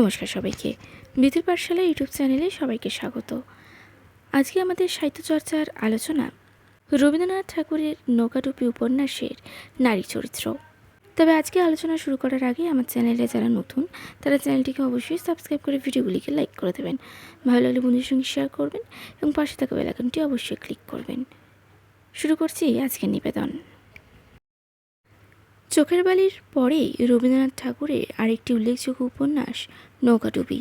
নমস্কার সবাইকে। বিদ্যুৎ পাঠশালা ইউটিউব চ্যানেলে সবাইকে স্বাগত। আজকে আমাদের সাহিত্যচর্চার আলোচনা রবীন্দ্রনাথ ঠাকুরের নৌকাটুপি উপন্যাসের নারী চরিত্র। তবে আজকে আলোচনা শুরু করার আগে আমার চ্যানেলে যারা নতুন, তারা চ্যানেলটিকে অবশ্যই সাবস্ক্রাইব করে ভিডিওগুলিকে লাইক করে দেবেন। ভালো লাগলে বন্ধুদের সঙ্গে শেয়ার করবেন এবং পাশে থাকা বেলাকনটি অবশ্যই ক্লিক করবেন। শুরু করছি আজকের নিবেদন। চোখের বালির পরেই রবীন্দ্রনাথ ঠাকুরের আরেকটি উল্লেখযোগ্য উপন্যাস নৌকাডুবি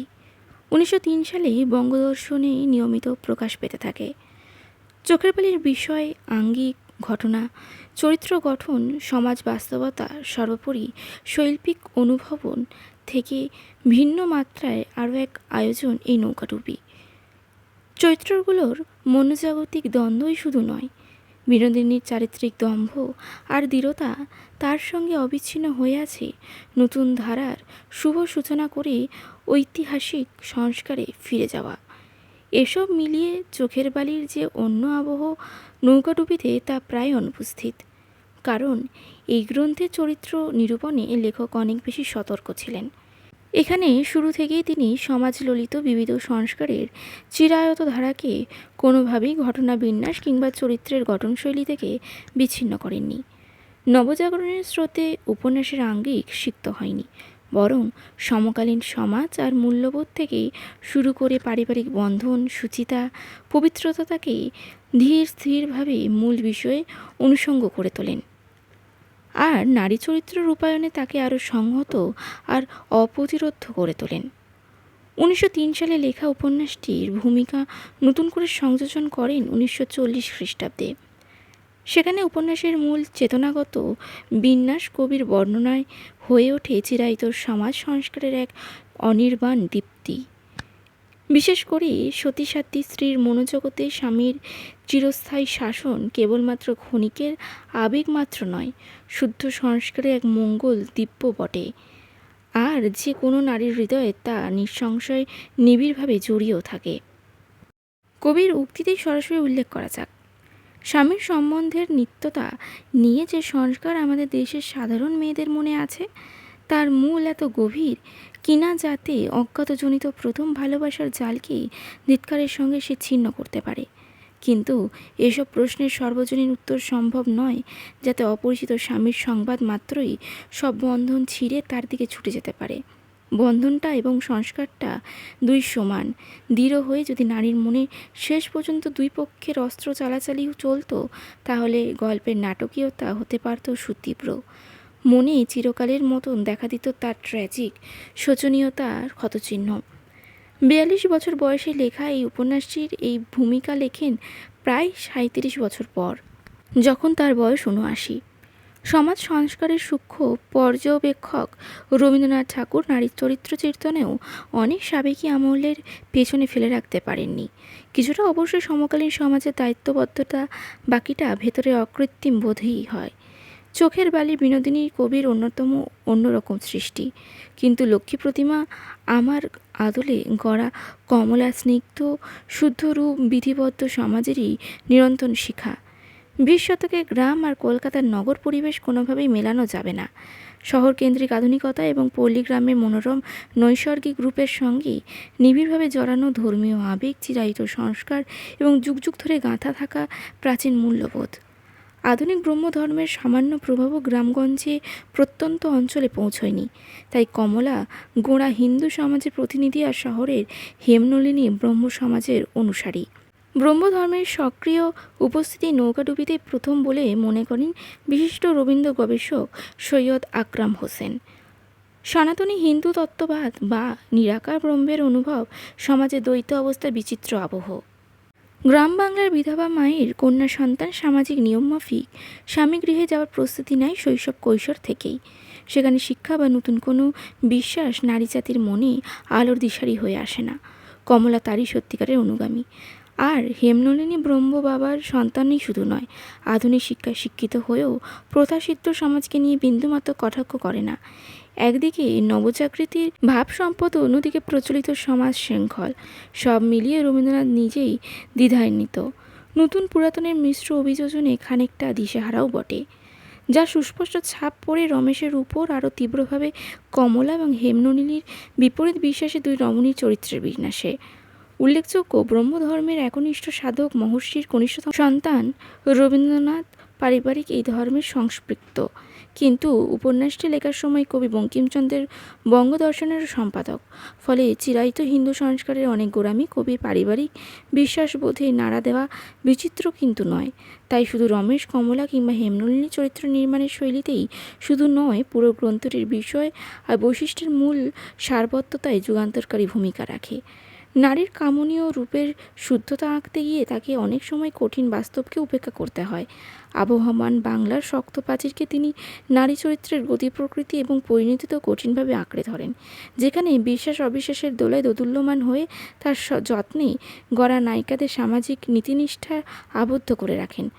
উনিশশো তিন সালে বঙ্গদর্শনে নিয়মিত প্রকাশ পেতে থাকে। চোখের বালির বিষয়, আঙ্গিক ঘটনা, চরিত্র গঠন, সমাজ বাস্তবতা সর্বোপরি শৈল্পিক অনুভবন থেকে ভিন্ন মাত্রায় আরও এক আয়োজন এই নৌকাডুবি চরিত্রগুলোর মনোজাগতিক দ্বন্দ্বই শুধু নয় বিনোদিনীর চারিত্রিক দম্ভ আর দৃঢ়তা তার সঙ্গে অবিচ্ছিন্ন হয়ে আছে। নতুন ধারার শুভ সূচনা করে ঐতিহাসিক সংস্কারে ফিরে যাওয়া। এসব মিলিয়ে চোখের বালির যে অন্য আবহ নৌকাডুবিতে তা প্রায় অনুপস্থিত। কারণ এই গ্রন্থের চরিত্র নিরূপণে লেখক অনেক বেশি সতর্ক ছিলেন। এখানে শুরু থেকেই তিনি সমাজললিত বিবিধ সংস্কারের চিরায়ত ধারাকে কোনোভাবেই ঘটনা বিন্যাস কিংবা চরিত্রের গঠনশৈলী থেকে বিচ্ছিন্ন করেননি। নবজাগরণের স্রোতে উপন্যাসের আঙ্গিক সিক্ত হয়নি, বরং সমকালীন সমাজ আর মূল্যবোধ থেকে শুরু করে পারিবারিক বন্ধন, সুচিতা পবিত্রতাকে ধীর স্থিরভাবে মূল বিষয়ে অনুষঙ্গ করে তোলেন। আর নারী চরিত্র রূপায়ণে তাকে আরও সংহত আর অপ্রতিরোধ করে তোলেন। উনিশশো তিন সালে লেখা উপন্যাসটির ভূমিকা নতুন করে সংযোজন করেন উনিশশো চল্লিশ খ্রিস্টাব্দে। সেখানে উপন্যাসের মূল চেতনাগত বিন্যাস কবির বর্ণনায় হয়ে ওঠে চিরায়ত সমাজ সংস্কারের এক অনির্বাণ দীপ্তি। বিশেষ করে সতীসাধ্যী স্ত্রীর মনোজগতে স্বামীর চিরস্থায়ী শাসন কেবলমাত্র ক্ষণিকের আবেগ মাত্র নয়, শুদ্ধ সংস্কারে এক মঙ্গল দিব্য বটে। আর যে কোনো নারীর হৃদয়ে তা নিঃসংশয় নিবিড়ভাবে জড়িয়েও থাকে। কবির উক্তিতেই সরাসরি উল্লেখ করা যাক। স্বামীর সম্বন্ধের নিত্যতা নিয়ে যে সংস্কার আমাদের দেশের সাধারণ মেয়েদের মনে আছে, তার মূল এত গভীর কিনা যাতে অজ্ঞাতজনিত প্রথম ভালোবাসার জালকেই ধিৎকারের সঙ্গে সে ছিন্ন করতে পারে? কিন্তু এসব প্রশ্নের সর্বজনীন উত্তর সম্ভব নয়, যাতে অপরিচিত স্বামীর সংবাদ মাত্রই সব বন্ধন ছিঁড়ে তার দিকে ছুটে যেতে পারে। বন্ধনটা এবং সংস্কারটা দুই সমান। দৃঢ় হয়ে যদি নারীর মনে শেষ পর্যন্ত দুই পক্ষের অস্ত্র চালাচালি চলতো, তাহলে গল্পের নাটকীয়তা হতে পারত সুতীব্র। মনে চিরকালের মতন দেখা দিত তার ট্র্যাজিক শোচনীয়তার ক্ষতচিহ্ন। বিয়াল্লিশ বছর বয়সে লেখা এই উপন্যাসটির এই ভূমিকা লেখেন প্রায় সাঁত্রিশ বছর পর, যখন তার বয়স উনআশি সমাজ সংস্কারের সূক্ষ্ম পর্যবেক্ষক রবীন্দ্রনাথ ঠাকুর নারীর চরিত্র চিন্তনেও অনেক সাবেকি আমলের পেছনে ফেলে রাখতে পারেননি। কিছুটা অবশ্যই সমকালীন সমাজের দায়িত্ববদ্ধতা বাকিটা ভেতরে অকৃত্রিম বোধেই হয়। চোখের বালি বিনোদিনী কবির অন্যতম, অন্যরকম সৃষ্টি। কিন্তু লক্ষ্মী প্রতিমা আমার আদলে গড়া কমলা স্নিগ্ধ, শুদ্ধ রূপ বিধিবদ্ধ সমাজেরই নিরন্তন শিখা। বিশ শতকে গ্রাম আর কলকাতার নগর পরিবেশ কোনোভাবেই মেলানো যাবে না। শহর কেন্দ্রিক আধুনিকতা এবং পল্লীগ্রামের মনোরম, নৈসর্গিক রূপের সঙ্গে নিবিড়ভাবে জড়ানো ধর্মীয় আবেগ, চিরায়িত সংস্কার এবং যুগ যুগ ধরে গাঁথা থাকা প্রাচীন মূল্যবোধ। আধুনিক ব্রহ্মধর্মের সামান্য প্রভাবও গ্রামগঞ্জে প্রত্যন্ত অঞ্চলে পৌঁছয়নি। তাই কমলা, গোড়া হিন্দু সমাজের প্রতিনিধি আর শহরের হেমনলিনী ব্রহ্ম সমাজের অনুসারী। ব্রহ্মধর্মের সক্রিয় উপস্থিতি নৌকাডুবিতে প্রথম বলে মনে করেন বিশিষ্ট রবীন্দ্র গবেষক সৈয়দ আকরাম হোসেন। সনাতনী হিন্দু তত্ত্ববাদ বা নিরাকার ব্রহ্মের অনুভব সমাজে দ্বৈত অবস্থায় বিচিত্র আবহ। গ্রাম বাংলার বিধবা মায়ের কন্যা সন্তান সামাজিক নিয়মমাফিক স্বামী গৃহে যাওয়ার প্রস্তুতি নেয় শৈশব কৈশোর থেকেই। সেখানে শিক্ষা বা নতুন কোনো বিশ্বাস নারী জাতির মনে আলোর দিশারি হয়ে আসে না। কমলা তারই সত্যিকারের অনুগামী। আর হেমনলিনী ব্রহ্ম বাবার সন্তানই শুধু নয়, আধুনিক শিক্ষায় শিক্ষিত হয়েও প্রথাসিদ্ধ সমাজকে নিয়ে বিন্দুমাত্র কটাক্ষ করে না। একদিকে নবজাগৃতির ভাব সম্পদ অন্যদিকে প্রচলিত সমাজ শৃঙ্খল, সব মিলিয়ে রবীন্দ্রনাথ নিজেই দ্বিধান্বিত। নতুন পুরাতনের মিশ্র অভিযোজনে খানিকটা দিশেহারাও বটে, যা সুস্পষ্ট ছাপ পড়ে রমেশের উপর আরও তীব্রভাবে কমলা এবং হেমনলিনীর বিপরীত বিশ্বাসে দুই রমণীর চরিত্রের বিন্যাসে। উল্লেখযোগ্য, ব্রহ্মধর্মের একনিষ্ঠ সাধক, মহর্ষির কনিষ্ঠ সন্তান রবীন্দ্রনাথ পারিবারিক এই ধর্মের সংস্পৃক্ত। কিন্তু উপন্যাসটি লেখার সময় কবি বঙ্কিমচন্দ্রের বঙ্গদর্শনের সম্পাদক। ফলে চিরায়িত হিন্দু সংস্কারের অনেক গোড়ামি কবির পারিবারিক বিশ্বাসবোধে নাড়া দেওয়া বিচিত্র কিন্তু নয়। তাই শুধু রমেশ, কমলা কিংবা হেমনলিনী চরিত্র নির্মাণের শৈলীতেই শুধু নয়, পুরো গ্রন্থটির বিষয় আর বৈশিষ্ট্যের মূল সারবত্ততায় যুগান্তরকারী ভূমিকা রাখে। নারীর কামনীয় রূপের শুদ্ধতা আঁকতে গিয়ে তাকে অনেক সময় কঠিন বাস্তবকে উপেক্ষা করতে হয়। আবহমান বাংলার শক্ত প্রাচীরকে তিনি নারী চরিত্রের গতি, প্রকৃতি এবং পরিণতিতেও কঠিনভাবে আঁকড়ে ধরেন, যেখানে বিশ্বাস অবিশ্বাসের দোলায় দোদুল্যমান হয়ে তার যত্নে গড়া নায়িকাদের সামাজিক নীতিনিষ্ঠা আবদ্ধ করে রাখেন।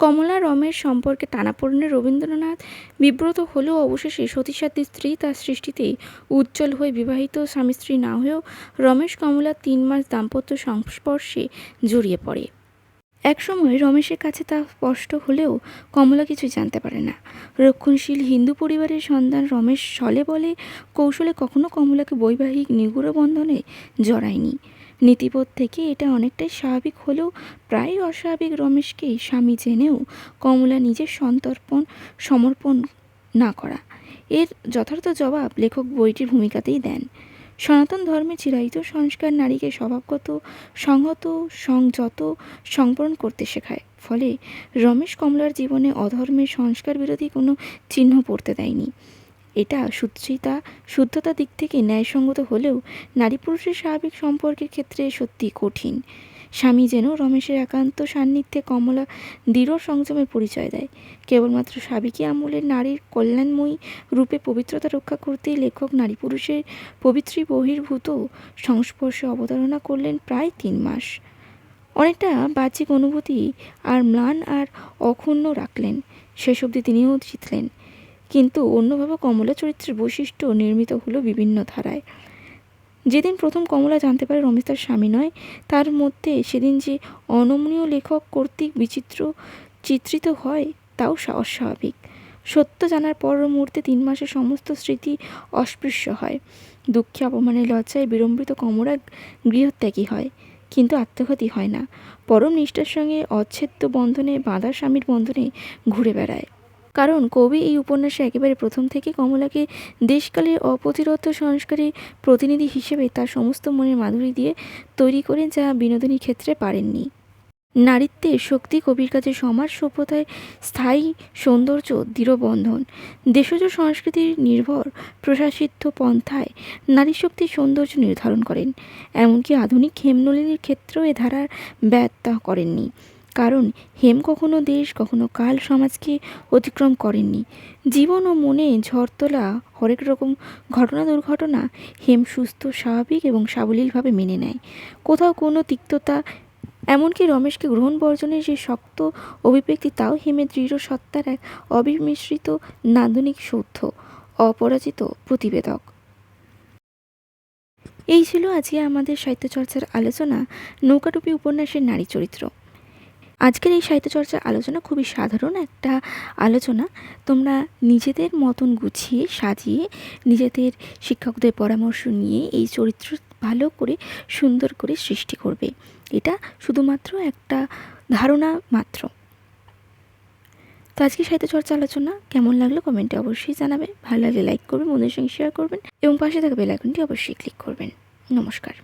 কমলা রমের সম্পর্কে টানাপোড়েনে রবীন্দ্রনাথ বিব্রত হলেও অবশেষে সতীসাধ্যী স্ত্রী তার সৃষ্টিতেই উজ্জ্বল হয়ে বিবাহিত স্বামী স্ত্রী না হয়েও রমেশ কমলা তিন মাস দাম্পত্য সংস্পর্শে জড়িয়ে পড়ে। একসময় রমেশের কাছে তা স্পষ্ট হলেও কমলা কিছুই জানতে পারে না। রক্ষণশীল হিন্দু পরিবারের সন্তান রমেশ ছলে বলে কৌশলে কখনো কমলাকে বৈবাহিক নিগুড় বন্ধনে জড়ায়নি। নীতিবোধ থেকে এটা অনেকটাই স্বাভাবিক হলেও প্রায় অস্বাভাবিক রমেশকে স্বামী জেনেও কমলা নিজের সন্তর্পণ, সমর্পণ না করা। এর যথার্থ জবাব লেখক বইটির ভূমিকাতেই দেন। সনাতন ধর্মে চিরায়িত সংস্কার নারীকে স্বভাবগত, সংহত, সংযত, সংবরণ করতে শেখায়। ফলে রমেশ কমলার জীবনে অধর্মের সংস্কার বিরোধী কোনো চিহ্ন পড়তে দেয়নি। এটা সুচিতা শুদ্ধতা দিক থেকে ন্যায়সঙ্গত হলেও নারী পুরুষের স্বাভাবিক সম্পর্কের ক্ষেত্রে সত্যি কঠিন। স্বামী যেন রমেশের একান্ত সান্নিধ্যে কমলা দৃঢ় সংযমের পরিচয় দেয়। কেবলমাত্র সাবিকী আমলের নারীর কল্যাণময়ী রূপে পবিত্রতা রক্ষা করতেই লেখক নারী পুরুষের পবিত্রী বহির্ভূত সংস্পর্শে অবতারণা করলেন প্রায় তিন মাস। অনেকটা বাহ্যিক অনুভূতি আর ম্লান আর অক্ষুণ্ণ রাখলেন। শেষ অবধি তিনিও জিতলেন। কিন্তু অন্যভাবে কমলা চরিত্রের বৈশিষ্ট্য নির্মিত হলো বিভিন্ন ধারায়। যেদিন প্রথম কমলা জানতে পারে রমেশ তার স্বামী নয়, তার মধ্যে সেদিন যে অনমনীয় লেখক কর্তৃক বিচিত্র চিত্রিত হয়, তাও অস্বাভাবিক। সত্য জানার পর মুহূর্তে তিন মাসের সমস্ত স্মৃতি অস্পৃশ্য হয়। দুঃখে অপমানে লজ্জায় বিড়ম্বিত কমলা গৃহত্যাগী হয়, কিন্তু আত্মঘাতী হয় না। পরম নিষ্ঠার সঙ্গে অচ্ছেদ্য বন্ধনে বাঁধা স্বামীর বন্ধনে ঘুরে বেড়ায়। কারণ কবি এই উপন্যাসে একেবারে প্রথম থেকে কমলাকে দেশকালের অপ্রতিরোধ সংস্কারের প্রতিনিধি হিসেবে তার সমস্ত মনের মাধুরী দিয়ে তৈরি করেন যা বিনোদনী ক্ষেত্রে পারেননি। নারীত্বের শক্তি কবির কাছে সমাজ সভ্যতায় স্থায়ী সৌন্দর্য দৃঢ় বন্ধন দেশজ সংস্কৃতির নির্ভর প্রশাসিত পন্থায় নারী শক্তির সৌন্দর্য নির্ধারণ করেন, এমনকি আধুনিক হেমনলিনীর ক্ষেত্রেও এ ধারার ব্যত্যা করেননি। কারণ হেম কখনো দেশ, কখনো কাল সমাজকে অতিক্রম করেননি। জীবন ও মনে ঝড় তোলা হরেক রকম ঘটনা দুর্ঘটনা হেম সুস্থ, স্বাভাবিক এবং সাবলীলভাবে মেনে নেয়। কোথাও কোনো তিক্ততা, এমনকি রমেশকে গ্রহণ বর্জনের যে শক্ত অভিব্যক্তি, তাও হেমের দৃঢ় সত্তার এক অবিমিশ্রিত নান্দনিক সৌধ্য অপরাজিত প্রতিবেদক। এই ছিল আজকে আমাদের সাহিত্যচর্চার আলোচনা, নৌকাটুপি উপন্যাসের নারী চরিত্র। আজকের এই সাহিত্য চর্চার আলোচনা খুবই সাধারণ একটা আলোচনা। তোমরা নিজেদের মতন গুছিয়ে, সাজিয়ে, নিজেদের শিক্ষকদের পরামর্শ নিয়ে এই চরিত্র ভালো করে, সুন্দর করে সৃষ্টি করবে। এটা শুধুমাত্র একটা ধারণা মাত্র। তো আজকে সাহিত্য চর্চা আলোচনা কেমন লাগল কমেন্টে অবশ্যই জানাবে। ভালো লাগলে লাইক করবেন, বন্ধুদের সঙ্গে শেয়ার করবেন এবং পাশে থাকা বেল অবশ্যই ক্লিক করবেন। নমস্কার।